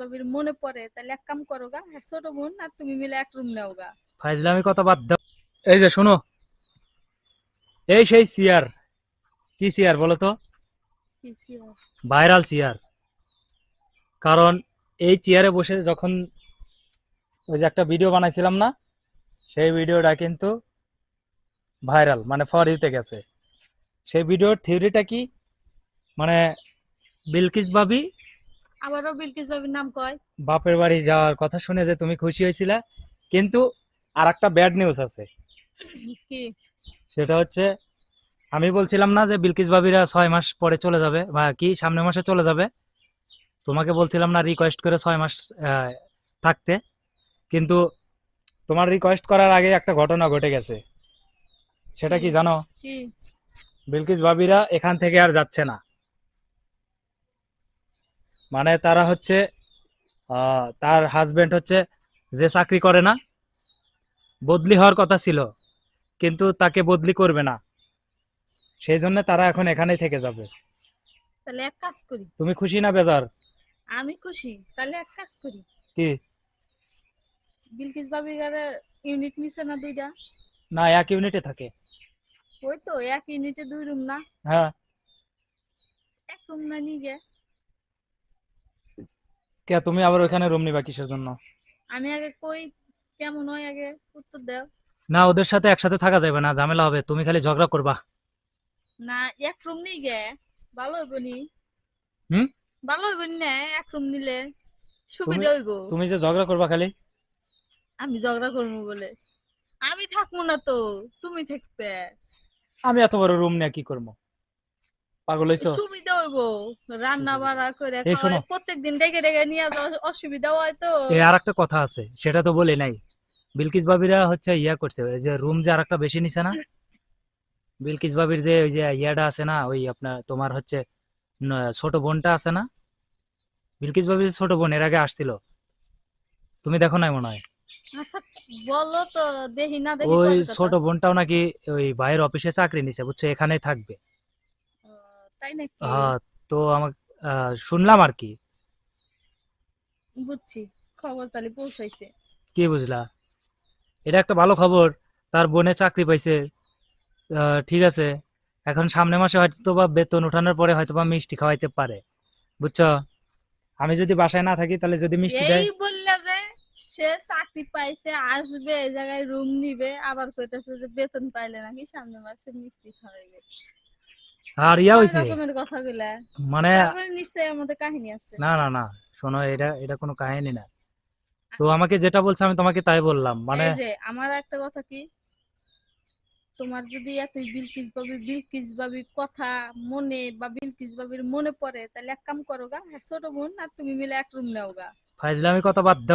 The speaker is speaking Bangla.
বাবির মনে পড়ে তাহলে এক কাম করো গা আর ছোট বোন আর তুমি মিলে এক রুম নাও গা। ফাইজলামি কথা বাদ দাও। এই যে শোনো এই সেই চেয়ার কি চেয়ার বলো তো? Viral chair. কারণ এই চেয়ারে বসে যখন ওই যে একটা ভিডিও বানাইছিলাম না সেই ভিডিওটা কিন্তু ভাইরাল মানে ফর ইউতে গেছে। সেই ভিডিওর থিওরিটা কি? মানে বিলকিস বাবি আবারও বিলকিস বাবির নাম কয়? বাপের বাড়ি যাওয়ার কথা শুনে যে তুমি খুশি হয়েছিলা কিন্তু আর একটা ব্যাড নিউজ আছে। কি? সেটা হচ্ছে আমি বলছিলাম না যে বিলকিস বাবিরা ছয় মাস পরে চলে যাবে বা কি সামনের মাসে চলে যাবে। তোমাকে বলছিলাম না রিকোয়েস্ট করে ছয় মাস থাকতে। কিন্তু তোমার রিকোয়েস্ট করার আগে একটা ঘটনা ঘটে গেছে। সেটা কি জানো? কি? বিলকিস বাবিরা এখান থেকে আর যাচ্ছে না। মানে তারা হচ্ছে তার হাজবেন্ড হচ্ছে যে চাকরি করে না বদলি হওয়ার কথা ছিল কিন্তু তাকে বদলি করবে না। সেই জন্য তারা এখন এখানেই থেকে যাবে। তাহলে এক কাজ করি। তুমি খুশি না বেজার? আমি খুশি তাহলে এক কাজ করি। কি? বিলকিস বাবির গারে ইউনিট নিছে না দুইটা? না এক ইউনিটে থাকে। ওই তো এক ইউনিটে দুই রুম না? হ্যাঁ। এক রুম না নিয়ে কে তুমি আবার ওখানে রুম নিবা কিসের জন্য? আমি আগে কই কেমন হয় আগে? উত্তর দাও। না ওদের সাথে একসাথে থাকা যাবে না ঝামেলা হবে তুমি খালি ঝগড়া করবা। না এক রুম নিয়ে গে ভালো হইব নি? হুম? ভালো হইব নি না এক রুম নিলে? সুবিধা হইব। তুমি যে ঝগড়া করবা খালি? আমি ঝগড়া করব বলে। আমি থাকব না তো তুমি থাকবে। আমি এত বড় রুম নিয়ে কি করব? পাগল হইছো? সুবিধা হইব। রান্না বাড়া করে ডেকে ডেকে নিয়ে যাওয়া অসুবিধা হয় তো। এই আর একটা কথা আছে সেটা তো বলি নাই। বিলকিস বাবিরা হচ্ছে ইয়া করছে ওই যে রুম যে আর একটা বেশি নিছে না? বিলকিস বাবির যে ওই যে ইয়াটা আছে না ওই আপনার তোমার হচ্ছে ছোট বোনটা আছে না? বিলকিস বাবির ছোট বোন এর আগে আসছিল। তুমি দেখো নাই মনে হয়? আচ্ছা বলো তো দেখি না দেখি ওই ছোট বোনটাও নাকি ওই ভাইয়ের অফিসে চাকরি নিছে বুঝছ এখানেই থাকবে। তাই নাকি? তো আমাকে শুনলাম আর কি। বুঝছি খবর তাহলে পৌঁছাইছে। কি বুঝলা? এটা একটা ভালো খবর তার বোনে চাকরি পাইছে। ঠিক আছে এখন সামনে মাসে হয়তো বা বেতন উঠানোর পরে হয়তো বা মিষ্টি খাওয়াইতে পারে বুঝছ? আমি যদি বাসায় না থাকি তাহলে যদি মিষ্টি দেয় এই বললে যে সে চাকরি পাইছে আসবে এই জায়গায় রুম নিবে আবার কইতেছে যে বেতন পাইলে নাকি সামনে মাসে মিষ্টি খাওয়াইবে। আর ইয়া গুলা মানে নিশ্চয়ই আমাদের কাহিনী আছে। না না না শোনো এটা এটা কোনো কাহিনী না। তো আমাকে যেটা বলছে আমি তোমাকে তাই বললাম মানে এই যে আমার একটা কথা কি? তোমার যদি এত বিলকিস বাবি বিলকিস বাবির কথা মনে বা বিলকিস বাবির মনে পড়ে তাহলে এক কাম করো গা আর ছোট বোন আর তুমি মিলে এক রুম নাও গা। ফাইজলামি কথা বাদ